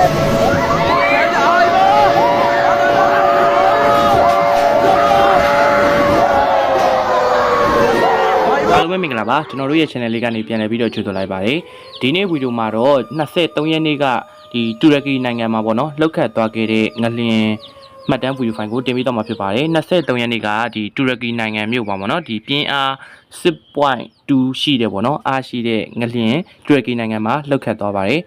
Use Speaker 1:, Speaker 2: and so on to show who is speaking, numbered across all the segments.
Speaker 1: အားလုံးပဲမင်္ဂလာပါကျွန်တော်တို့ရဲ့ channel လေးကနေပြန်လည်ပြီးတော့ကြိုဆိုလိုက်ပါတယ်ဒီနေ့ဗီဒီယိုမှာတော့23ရက်နေ့ကဒီတူရကီနိုင်ငံမှာပေါ့နော်လောက်ခတ်သွားခဲ့တဲ့ငလျင် မှတ်တမ်းဗီဒီယိုဖိုင်ကိုတင်ပြီးတော့မှာဖြစ်ပါတယ်23ရက်နေ့ကဒီတူရကီနိုင်ငံမြို့ပါပေါ့နော်ဒီပြင်းအား6.2ရှိတယ်ပေါ့နော်အားရှိတဲ့ငလျင်တူရကီနိုင်ငံမှာလောက်ခတ်သွားပါတယ်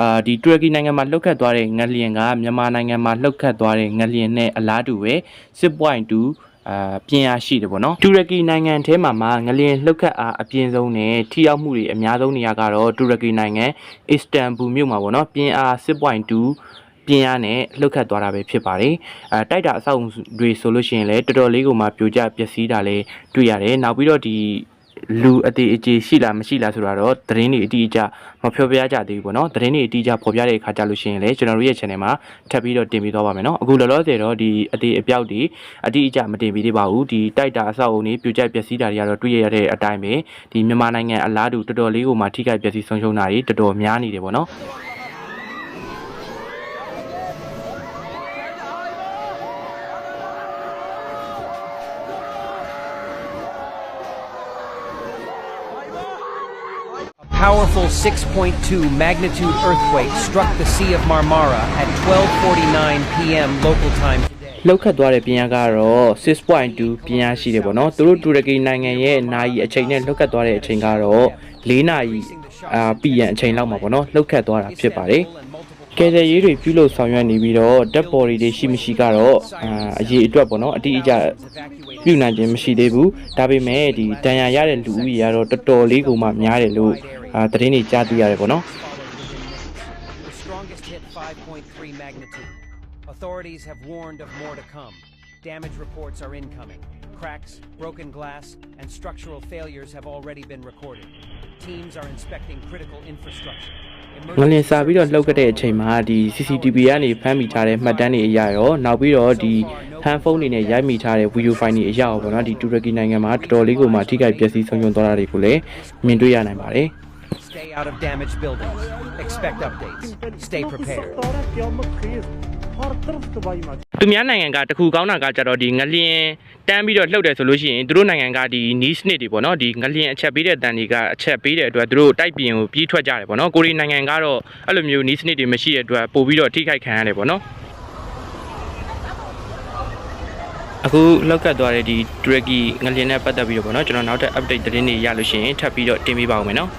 Speaker 1: အာဒီတူရကီနိုင်ငံမှာလှုပ်ခတ်သွားတဲ့ငလျင်ကမြန်မာနိုင်ငံမှာလှုပ်ခတ်သွားတဲ့ငလျင်နဲ့အလားတူပဲ6.2အာပြင်းအားရှိတယ်ပေါ့နော်တူရကီနိုင်ငံထဲမှာမှာငလျင်လှုပ်ခတ်အားအပြင်းဆုံးနဲ့ထိရောက်မှုတွေအများဆုံးနေရာကတော့တူရကီနိုင်ငံအစ္စတန်ဘူမြို့မှာပေါ့နော်ပြင်းအား6.2 ပြင်းအားနဲ့လှုပ်ခတ်သွားတာပဲဖြစ်ပါတယ်အဲတိုက်တာအဆောက်အုံတွေဆိုလို့ရှိရင်လည်းတော်တော်လေးကိုမှပြိုကျပျက်စီးတာလည်းတွေ့ရတယ်နောက်ပြီးတော့ဒီလူအသေးအကျေရှိလားမရှိလားဆိုတာတော့သတင်းတွေအတိအကျမပြောပြကြသေးဘူးပေါ့နော်သတင်းတွေအတိအကျဖော်ပြတဲ့အခါကြလို့ရှိရင်လည်းကျွန်တော်တို့ရဲ့ channel မှာထပ်ပြီးတော့တင်ပြသွားပါမယ်နော်အခုလောလောဆယ်တော့ဒီအသေးအပြောက်တွေအတိအကျမတင်ပြသေးပါဘူးဒီတိုက်တာအဆောက်အုံတွေပြိုကျပျက်စီးတာတွေကတော့တွေ့ရတဲ့အတိုင်းပဲဒီမြန်မာနိုင်ငံအလားတူတော်တော်လေးကိုမှထိခိုက်ပျက်စီးဆုံးရှုံးတာတွေတော်တော်များနေတယ်ပေါ့နော်
Speaker 2: powerful 6.2 magnitude earthquake struck the Sea of Marmara at 12:49 p.m. local time today.
Speaker 1: လောက်ခတ်သွားတဲ့ပြင်းအားကတော့6.2ပြင်းအားရှိတယ်ပေါ့နော်သူတို့တူရကီနိုင်ငံရဲ့နိုင်အချိန်နဲ့လောက်ခတ်သွားတဲ့အချိန်ကတော့4နာရီအာပြည်ရန်အချိန်လောက်မှာပေါ့နော်လောက်ခတ်သွားတာဖြစ်ပါတယ် ကယ်ဆယ်ရေးတွေပြုလုပ်ဆောင်ရွက်နေပြီးတော့ဓာတ်ပေါ်တွေရှိမရှိကတော့အာအရေးအတွက်ပေါ့နော်အတိအကျပြုနိုင်ခြင်းမရှိသေးဘူးဒါပေမဲ့ဒီတန်ရာရတဲ့လူဦးရေကတော့တော်တော်လေးကိုမှများတယ်လို့အာသတင်းတွေကြားသိရတယ်ပေါ့နော်
Speaker 2: The strongest hit 5.3 magnitude. Authorities have warned of more to come. Damage reports are incoming. Cracks, broken glass, and structural failures have already been recorded. Teams are inspecting critical infrastructure.
Speaker 1: ငလင်စာပြီးတော့လှုပ်ခဲ့တဲ့အချိန်မှာဒီ CCTV ကနေဖမ်းမိထားတဲ့မှတ်တမ်းတွေအရရောနောက်ပြီးတော့ဒီဟန်ဖုန်းတွေနဲ့ရိုက်မိထားတဲ့ဗီဒီယိုဖိုင်တွေအရရောပေါ့နော်ဒီတူရကီနိုင်ငံမှာတော်တော်လေးကိုမှထိခိုက်ပျက်စီးဆုံးရှုံးသွားတာတွေကိုလည်းမြင်တွေ့ရနိုင်ပါတယ်
Speaker 2: Stay out of damaged buildings. Expect updates. Stay prepared.
Speaker 1: သူများနိုင်ငံကတခုကောင်းတာကကြတော့ဒီငလျင်တန်းပြီးတော့လှုပ်တယ်ဆိုလို့ရှိရင်သူတို့နိုင်ငံကဒီနီးစနစ်တွေပေါ့နော်ဒီငလျင်အချက်ပေးတဲ့တန်တွေကအချက်ပေးတဲ့အတွက်သူတို့တိုက်ပြင်ကိုပြေးထွက်ကြတယ်ပေါ့နော်ကိုရီးနိုင်ငံကတော့အဲ့လိုမျိုးနီးစနစ်တွေမရှိတဲ့အတွက်ပို့ပြီးတော့ထိခိုက်ခံရတယ်ပေါ့နော်အခုလောက်ကတ်သွားတဲ့ဒီ Turkey ငလျင်နဲ့ပတ်သက်ပြီးတော့ပေါ့နော်ကျွန်တော်နောက်ထပ် update သတင်းတွေရလို့ရှိရင်ထပ်ပြီးတော့တင်ပြပါဦးမယ်နော်